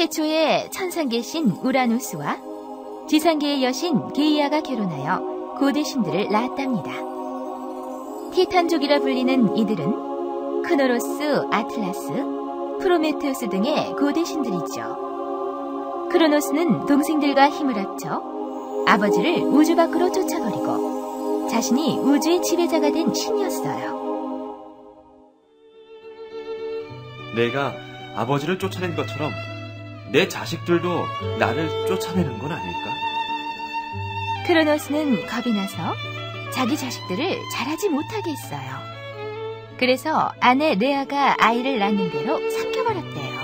태초에 천상계 신 우라누스와 지상계의 여신 게이아가 결혼하여 고대 신들을 낳았답니다. 티탄족이라 불리는 이들은 크노로스, 아틀라스, 프로메테우스 등의 고대 신들이죠. 크로노스는 동생들과 힘을 합쳐 아버지를 우주 밖으로 쫓아버리고 자신이 우주의 지배자가 된 신이었어요. 내가 아버지를 쫓아낸 것처럼 내 자식들도 나를 쫓아내는 건 아닐까? 크로노스는 겁이 나서 자기 자식들을 잘하지 못하게 했어요. 그래서 아내 레아가 아이를 낳는 대로 삼켜버렸대요.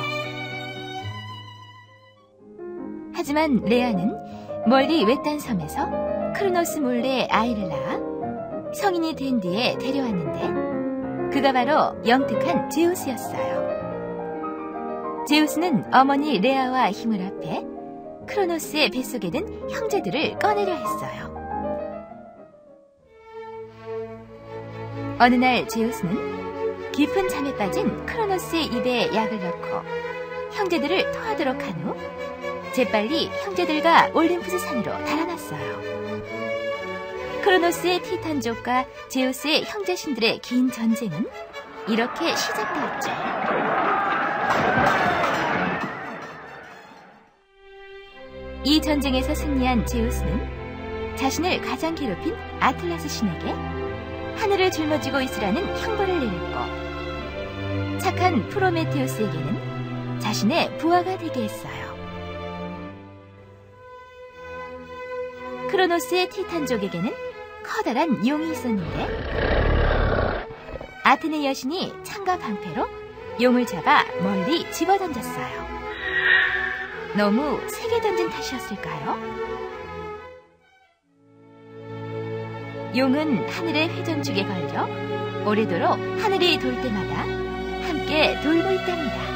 하지만 레아는 멀리 외딴 섬에서 크로노스 몰래 아이를 낳아 성인이 된 뒤에 데려왔는데 그가 바로 영특한 제우스였어요. 제우스는 어머니 레아와 힘을 합해 크로노스의 뱃속에 든 형제들을 꺼내려 했어요. 어느 날 제우스는 깊은 잠에 빠진 크로노스의 입에 약을 넣고 형제들을 토하도록 한 후 재빨리 형제들과 올림푸스 산으로 달아났어요. 크로노스의 티탄족과 제우스의 형제신들의 긴 전쟁은 이렇게 시작되었죠. 이 전쟁에서 승리한 제우스는 자신을 가장 괴롭힌 아틀라스 신에게 하늘을 짊어지고 있으라는 형벌을 내렸고 착한 프로메테우스에게는 자신의 부하가 되게 했어요. 크로노스의 티탄족에게는 커다란 용이 있었는데 아테네 여신이 창과 방패로 용을 잡아 멀리 집어 던졌어요. 너무 세게 던진 탓이었을까요? 용은 하늘의 회전축에 걸려 오래도록 하늘이 돌 때마다 함께 돌고 있답니다.